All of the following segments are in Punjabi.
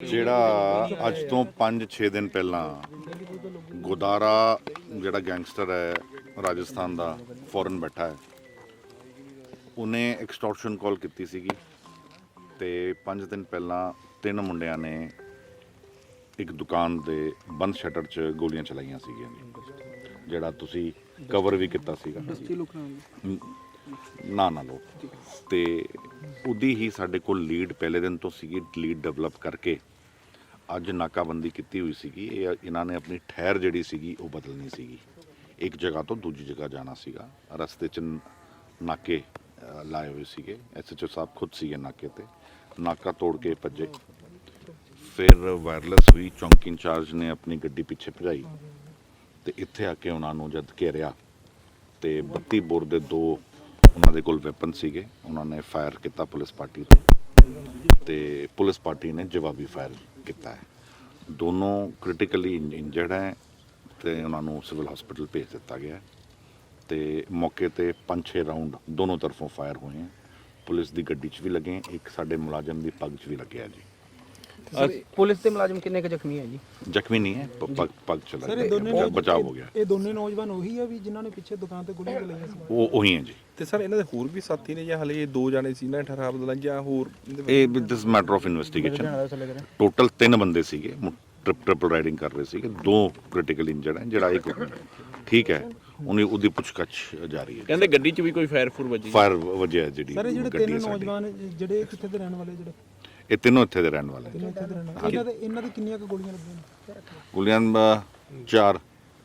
ਜਿਹੜਾ ਅੱਜ ਤੋਂ 5-6 ਦਿਨ ਪਹਿਲਾਂ ਗੋਦਾਰਾ ਜਿਹੜਾ ਗੈਂਗਸਟਰ ਹੈ ਰਾਜਸਥਾਨ ਦਾ ਫੋਰਨ ਬੈਠਾ ਹੈ ਉਹਨੇ ਐਕਸਟੋਰਸ਼ਨ ਕਾਲ ਕੀਤੀ ਸੀਗੀ ਤੇ 5 ਦਿਨ ਪਹਿਲਾਂ ਤਿੰਨ ਮੁੰਡਿਆਂ ਨੇ ਇੱਕ ਦੁਕਾਨ ਦੇ ਬੰਦ ਸ਼ਟਰ 'ਚ ਗੋਲੀਆਂ ਚਲਾਈਆਂ ਸੀਗੀਆਂ ਜਿਹੜਾ ਤੁਸੀਂ ਕਵਰ ਵੀ ਕੀਤਾ ਸੀਗਾ। ਨ- ਨਾ ਨਾ ਲੋ ਤੇ ਉਹਦੀ ਹੀ ਸਾਡੇ ਕੋਲ ਲੀਡ ਪਹਿਲੇ ਦਿਨ ਤੋਂ ਸੀਗੀ ਲੀਡ ਡਿਵੈਲਪ ਕਰਕੇ ਅੱਜ ਨਾਕਾਬੰਦੀ ਕੀਤੀ ਹੋਈ ਸੀਗੀ। ਇਹ ਇਹਨਾਂ ਨੇ ਆਪਣੀ ਠਹਿਰ ਜਿਹੜੀ ਸੀਗੀ, ਉਹ ਬਦਲਣੀ ਸੀਗੀ। ਇੱਕ ਜਗ੍ਹਾ ਤੋਂ ਦੂਜੀ ਜਗ੍ਹਾ ਜਾਣਾ ਸੀਗਾ। ਰਸਤੇ 'ਚ ਨਾਕੇ ਲਾਏ ਹੋਏ ਸੀਗੇ। ਐਸਐਚਓ ਸਾਹਿਬ ਖੁਦ ਸੀਗੇ ਨਾਕੇ ਤੇ। ਨਾਕਾ ਤੋੜ ਕੇ ਭੱਜੇ। ਫਿਰ ਵਾਇਰਲੈਸ ਹੋਈ, ਚੌਂਕੀ ਇੰਚਾਰਜ ਨੇ ਆਪਣੀ ਗੱਡੀ ਪਿੱਛੇ ਭਜਾਈ। ਤੇ ਇੱਥੇ ਆ ਕੇ ਉਹਨਾਂ ਨੂੰ ਜਦ ਘੇਰਿਆ ਤੇ 32 ਬੋਰ ਦੇ ਦੋ ਉਹਨਾਂ ਦੇ ਕੋਲ ਵੈਪਨ ਸੀਗੇ। ਉਹਨਾਂ ਨੇ ਫਾਇਰ ਕੀਤਾ ਪੁਲਿਸ ਪਾਰਟੀ ਤੇ। ਤੇ ਪੁਲਿਸ ਪਾਰਟੀ ਨੇ ਜਵਾਬੀ ਫਾਇਰ ਕੀਤਾ ਹੈ। ਦੋਨੋਂ ਕ੍ਰਿਟੀਕਲੀ ਇੰਜਰਡ ਹੈ ਤੇ ਉਹਨਾਂ ਨੂੰ ਸਿਵਲ ਹਸਪੀਟਲ ਭੇਜ ਦਿੱਤਾ ਗਿਆ ਹੈ। ਤੇ ਮੌਕੇ ਤੇ 5-6 ਰਾਉਂਡ ਦੋਨੋਂ ਤਰਫੋਂ ਫਾਇਰ ਹੋਏ ਹੈ। ਪੁਲਿਸ ਦੀ ਗੱਡੀ 'ਚ ਵੀ ਲੱਗੇ, ਇੱਕ ਸਾਡੇ ਮੁਲਾਜ਼ਮ ਦੀ ਪੱਗ 'ਚ ਵੀ ਲੱਗਿਆ ਜੀ। ਸਰ ਪੁਲਿਸ ਦੇ ਮੁਲਾਜ਼ਮ ਕਿੰਨੇ ਕੁ ਜ਼ਖਮੀ ਹੈ ਜੀ? ਜ਼ਖਮੀ ਨਹੀਂ ਹੈ ਪ- ਪੱਗ ਪੱਗ ਚ ਸਰ ਇਹ ਦੋਨੇ ਬਚਾਅ ਹੋ ਗਿਆ। ਇਹ ਦੋਨੇ ਨੌਜਵਾਨ ਉਹੀ ਆ ਵੀ ਜਿਨ੍ਹਾਂ ਨੇ ਪਿੱਛੇ ਦੁਕਾਨ ਤੇ ਗੋਲੀਆਂ ਚਲਾਈਆਂ ਸੀ? ਉਹ ਉਹੀ ਹੈ ਜੀ। ਤੇ ਸਰ ਇਹਨਾਂ ਦੇ ਹੋਰ ਵੀ ਸਾਥੀ ਨੇ ਜਾਂ ਹਲੇ ਇਹ ਦੋ ਜਾਣੇ ਸੀ ਨਾ ਠਹਿਰਾਵ ਬਦਲਾਂ ਜਾਂ ਹੋਰ ਇਹਦੇ ਵਿੱਚ? ਇਹ this matter of investigation total ਤਿੰਨ ਬੰਦੇ ਸੀਗੇ ਟ੍ਰਿਪ ਟ੍ਰਿਪਲ ਰਾਈਡਿੰਗ ਕਰ ਰਹੇ ਸੀਗੇ। ਦੋ ਕ੍ਰਿਟੀਕਲ ਇੰਜਰਡ ਹੈ ਜਿਹੜਾ ਇੱਕ ਠੀਕ ਹੈ ਉਹਨੇ ਉਹਦੀ ਪੁੱਛਗਛ ਜਾਰੀ ਹੈ। ਕਹਿੰਦੇ ਗੱਡੀ 'ਚ ਵੀ ਕੋਈ ਫਾਇਰ ਫੁਰ ਵੱਜੀ। ਫਾਇਰ ਵਜਿਆ ਜਿਹੜੀ ਸਰ ਇਹ ਜਿਹੜੇ ਗੱਡੀ ਤਿੰਨ ਹੈ ਸਾਡੀ। ਨੌਜਵਾਨ ਜਿਹੜੇ ਕਿੱਥੇ ਦੇ ਰਹਿਣ ਵਾਲੇ ਜਿਹੜੇ? ਇਹ ਤਿੰਨੋਂ ਇੱਥੇ ਦੇ ਰਹਿਣ ਵਾਲੇ ਦੇ ਵਾਲੇ। ਇਹਨਾਂ ਦੇ ਇਹਨਾਂ ਦੀ ਕਿੰਨੀਆਂ ਕੁ ਗੋਲੀਆਂ ਲੱਗੀਆਂ ਨੇ? ਗੋਲੀਆਂ ਅਹ, ਚਾਰ।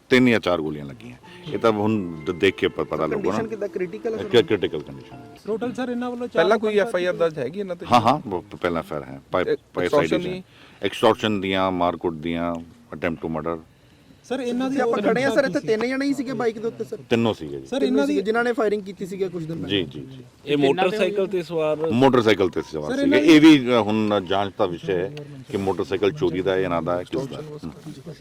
ਤਿੰਨ ਜਾਂ ਚਾਰ ਗੋਲੀਆਂ ਲੱਗੀਆਂ। ਇਹ ਤਾਂ ਹੁਣ ਦ- ਦੇਖ ਕੇ ਪ- ਪਤਾ ਲੱਗੂਗਾ ਨਾ। ਕਿਦਾਂ? Critical critical condition total sir ਇਹਨਾਂ ਵੱਲੋਂ ਚਾਰ ਪਹਿਲਾਂ ਕੋਈ ਐਫ ਆਈ ਆਰ ਦਰਜ ਹੈਗੀ ਇਹਨਾਂ ਤੇ? ਹਾਂ ਹਾਂ ਉਹ ਪ- ਪਹਿਲਾਂ ਫਾਇਰ ਹੈ। Extortion ਦੀ? ਐਕਸਟੋਰਸ਼ਨ ਦੀਆਂ ਮਾਰਕੁੱਟ ਦੀਆਂ ਅਟੈਂਪਟ ਟੂ ਮਰਡਰ ਸਰ ਇਹਨਾਂ ਦੀ ਆਪਾਂ ਖੜੇ ਆ ਸਰ ਇੱਥੇ ਤਿੰਨ ਜਣੇ ਹੀ ਸੀਗੇ ਬਾਈਕ ਦੇ ਉੱਤੇ ਸਰ। ਤਿੰਨੋਂ ਸੀਗੇ ਜੀ। ਸਰ ਇਹਨਾਂ ਦੀ ਜਿਨ੍ਹਾਂ ਨੇ ਫਾਇਰਿੰਗ ਕੀਤੀ ਸੀਗੇ ਕੁਝ ਦਿਨ ਜੀ ਜੀ ਜੀ। ਇਹ ਮੋਟਰਸਾਈਕਲ ਤੇ ਸਵਾਰ ਮੋਟਰਸਾਈਕਲ ਤੇ ਸਵਾਰ ਸੀਗੇ। ਇਹ ਵੀ ਹੁਣ ਜਾਂਚ ਦਾ ਵਿਸ਼ਾ ਹੈ ਕਿ ਮੋਟਰਸਾਈਕਲ ਚੋਰੀ ਦਾ ਹੈ ਇਹਨਾਂ ਦਾ ਹੈ, ਕਿਸ ਦਾ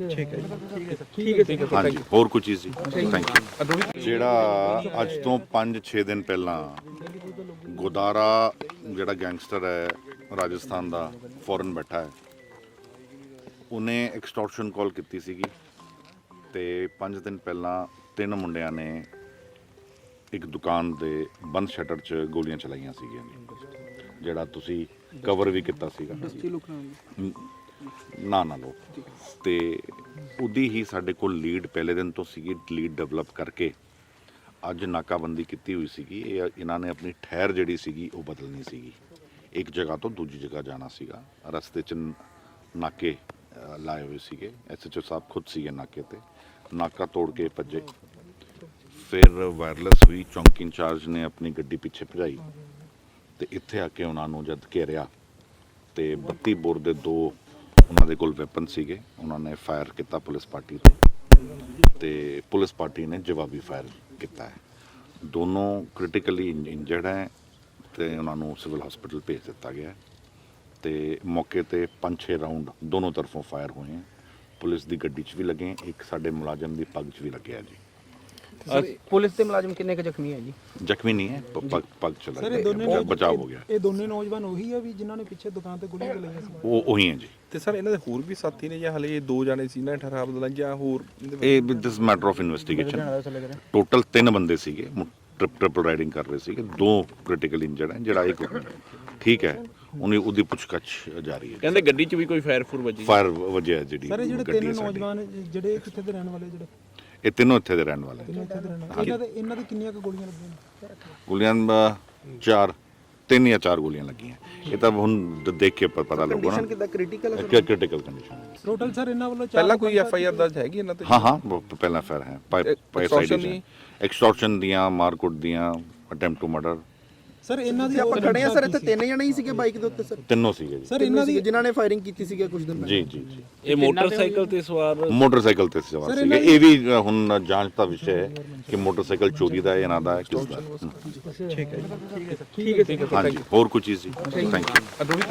ਠੀਕ ਹੈ ਜੀ। ਹਾਂਜੀ ਹੋਰ ਕੋਈ ਚੀਜ਼ ਜੀ। ਥੈਂਕ ਯੂ ਜਿਹੜਾ ਅੱਜ ਤੋਂ 5-6 ਦਿਨ ਪਹਿਲਾਂ ਗੋਦਾਰਾ ਜਿਹੜਾ ਗੈਂਗਸਟਰ ਹੈ ਰਾਜਸਥਾਨ ਦਾ ਫੋਰਨ ਬੈਠਾ ਹੈ ਉਹਨੇ ਐਕਸਟੋਰਸ਼ਨ ਕਾਲ ਕੀਤੀ ਸੀਗੀ। ਤੇ 5 ਦਿਨ ਪਹਿਲਾਂ ਤਿੰਨ ਮੁੰਡਿਆਂ ਨੇ ਇੱਕ ਦੁਕਾਨ ਦੇ ਬੰਦ ਸ਼ਟਰ 'ਚ ਗੋਲੀਆਂ ਚਲਾਈਆਂ ਸੀਗੀਆਂ ਜੀ ਜਿਹੜਾ ਤੁਸੀਂ ਕਵਰ ਵੀ ਕੀਤਾ ਸੀਗਾ। ਨ- ਨਾ ਲੋ ਤੇ ਉਹਦੀ ਹੀ ਸਾਡੇ ਕੋਲ ਲੀਡ ਪਹਿਲੇ ਦਿਨ ਤੋਂ ਸੀਗੀ ਲੀਡ ਡਿਵੈਲਪ ਕਰਕੇ ਅੱਜ ਨਾਕਾਬੰਦੀ ਕੀਤੀ ਹੋਈ ਸੀਗੀ। ਇਹ ਇਹਨਾਂ ਨੇ ਆਪਣੀ ਠਹਿਰ ਜਿਹੜੀ ਸੀਗੀ ਉਹ ਬਦਲਣੀ ਸੀਗੀ। ਇੱਕ ਜਗ੍ਹਾ ਤੋਂ ਦੂਜੀ ਜਗ੍ਹਾ ਜਾਣਾ ਸੀਗਾ। ਰਸਤੇ 'ਚ ਨਾਕੇ ਅ, ਲਾਏ ਹੋਏ ਸੀਗੇ ਐਸਐਚਓ ਸਾਹਿਬ ਖੁਦ ਸੀਗੇ ਨਾਕੇ ਤੇ। ਨਾਕਾ ਤੋੜ ਕੇ ਭੱਜੇ। ਫਿਰ ਵਾਇਰਲੈਸ ਹੋਈ ਚੌਂਕੀ ਇੰਚਾਰਜ ਨੇ ਆਪਣੀ ਗੱਡੀ ਪਿੱਛੇ ਭਜਾਈ ਤੇ ਇੱਥੇ ਆ ਕੇ ਉਹਨਾਂ ਨੂੰ ਜਦ ਘੇਰਿਆ ਤੇ 32 ਬੋਰ ਦੇ ਦੋ ਉਹਨਾਂ ਦੇ ਕੋਲ ਵੈਪਨ ਸੀਗੇ ਉਹਨਾਂ ਨੇ ਫਾਇਰ ਕੀਤਾ ਪੁਲਿਸ ਪਾਰਟੀ ਤੇ ਤੇ ਪੁਲਿਸ ਪਾਰਟੀ ਨੇ ਜਵਾਬੀ ਫਾਇਰ ਕੀਤਾ ਹੈ। ਦੋਨੋਂ ਕ੍ਰਿਟੀਕਲੀ ਇੰਜਰਡ ਹੈ ਤੇ ਉਹਨਾਂ ਨੂੰ ਸਿਵਲ ਹਸਪੀਟਲ ਭੇਜ ਦਿੱਤਾ ਗਿਆ ਹੈ। ਤੇ ਮੌਕੇ ਤੇ 5-6 ਰਾਉਂਡ ਦੋਨੋਂ ਤਰਫੋਂ ਫਾਇਰ ਹੋਏ ਹੈ। ਪੁਲਿਸ ਦੀ ਗੱਡੀ 'ਚ ਵੀ ਲੱਗੇ ਹੈ, ਇੱਕ ਸਾਡੇ ਮੁਲਾਜ਼ਮ ਦੀ ਪੱਗ 'ਚ ਵੀ ਲੱਗਿਆ ਜੀ। ਸਰ ਪੁਲਿਸ ਦੇ ਮੁਲਾਜ਼ਮ ਕਿੰਨੇ ਕੁ ਜ਼ਖਮੀ ਹੈ ਜੀ? ਜ਼ਖਮੀ ਨਹੀਂ ਹੈ ਪ- ਪੱਗ ਪੱਗ ਚ ਸਰ ਇਹ ਦੋਨੇ ਬਚਾਅ ਹੋ ਗਿਆ। ਇਹ ਦੋਨੇ ਨੌਜਵਾਨ ਉਹੀ ਆ ਵੀ ਜਿਨ੍ਹਾਂ ਨੇ ਪਿੱਛੇ ਦੁਕਾਨ ਤੇ ਗੋਲੀਆਂ ਚਲਾਈਆਂ ਸੀ? ਉਹ ਉਹੀ ਹੈ ਜੀ। ਤੇ ਸਰ ਇਹਨਾਂ ਦੇ ਹੋਰ ਵੀ ਸਾਥੀ ਨੇ ਜਾਂ ਹਲੇ ਇਹ ਦੋ ਜਾਣੇ ਸੀ ਨਾ ਠਹਿਰਾਵ ਬਦਲਾਂ ਜਾਂ ਹੋਰ? ਇਹਦੇ ਵਿੱਚ? ਇਹ this matter of investigation total ਤਿੰਨ ਬੰਦੇ ਸੀਗੇ ਟ੍ਰਿਪ ਟ੍ਰਿਪਲ ਰਾਈਡਿੰਗ ਕਰ ਰਹੇ ਸੀਗੇ। ਦੋ ਕ੍ਰਿਟੀਕਲ ਇੰਜਰਡ ਹੈ ਜਿਹੜਾ ਇੱਕ ਠੀਕ ਹੈ। ਉਹਨੇ ਉਹਦੀ ਪੁੱਛਗਛ ਜਾਰੀ ਹੈ। ਕਹਿੰਦੇ ਗੱਡੀ 'ਚ ਵੀ ਕੋਈ ਫਾਇਰ ਫੁਰ ਵੱਜੀ। ਫਾਇਰ ਵਜਿਆ ਹੈ ਜਿਹੜੀ ਸਰ ਇਹ ਜਿਹੜੇ ਗੱਡੀ ਤਿੰਨ ਹੈ ਸਾਡੀ। ਨੌਜਵਾਨ ਜਿਹੜੇ ਕਿੱਥੇ ਦੇ ਰਹਿਣ ਵਾਲੇ ਜਿਹੜੇ? ਇਹ ਤਿੰਨੋਂ ਇੱਥੇ ਦੇ ਰਹਿਣ ਵਾਲੇ। ਤਿੰਨੋਂ ਇੱਥੇ ਦੇ ਰਹਿਣ ਵਾਲੇ। ਇਹਨਾਂ ਦੇ ਇਹਨਾਂ ਦੀ ਕਿੰਨੀਆਂ ਕੁ ਗੋਲੀਆਂ ਲੱਗੀਆਂ ਨੇ? ਗੋਲੀਆਂ ਅਹ, ਚਾਰ ਤਿੰਨ ਜਾਂ ਚਾਰ ਗੋਲੀਆਂ ਲੱਗੀਆਂ। ਇਹ ਤਾਂ ਹੁਣ ਦ- ਦੇਖ ਕੇ ਪ- ਪਤਾ ਲੱਗੂਗਾ ਨਾ। ਕਿਦਾਂ? Critical critical condition total sir ਇਹਨਾਂ ਵੱਲੋਂ ਚਾਰ ਪਹਿਲਾਂ ਕੋਈ ਐਫ ਆਈ ਆਰ ਦਰਜ ਹੈਗੀ ਇਹਨਾਂ ਤੇ? ਹਾਂ ਹਾਂ ਉਹ ਪ- ਪਹਿਲਾਂ ਫਾਇਰ ਹੈ। Extortion ਦੀ? ਐਕਸਟੋਰਸ਼ਨ ਦੀਆਂ ਮਾਰਕੁੱਟ ਦੀਆਂ ਅਟੈਂਪਟ ਟੂ ਮਰਡਰ ਸਰ ਇਹਨਾਂ ਦੀ ਆਪਾਂ ਖੜੇ ਆ ਸਰ ਇੱਥੇ ਤਿੰਨ ਜਣੇ ਹੀ ਸੀਗੇ ਬਾਈਕ ਦੇ ਉੱਤੇ ਸਰ। ਤਿੰਨੋਂ ਸੀਗੇ ਜੀ। ਸਰ ਇਹਨਾਂ ਦੀ ਜਿਨ੍ਹਾਂ ਨੇ ਫਾਇਰਿੰਗ ਕੀਤੀ ਸੀਗੇ ਕੁਝ ਦਿਨ ਜੀ ਜੀ ਜੀ। ਇਹ ਮੋਟਰਸਾਈਕਲ ਤੇ ਸਵਾਰ ਮੋਟਰਸਾਈਕਲ ਤੇ ਸਵਾਰ ਸੀਗੇ। ਇਹ ਵੀ ਹੁਣ ਜਾਂਚ ਦਾ ਵਿਸ਼ਾ ਹੈ ਕਿ ਮੋਟਰਸਾਈਕਲ ਚੋਰੀ ਦਾ ਹੈ ਇਹਨਾਂ ਦਾ ਹੈ, ਕਿਸ ਦਾ ਠੀਕ ਹੈ ਜੀ। ਹਾਂਜੀ ਹੋਰ ਕੋਈ ਚੀਜ਼ ਜੀ। Thank you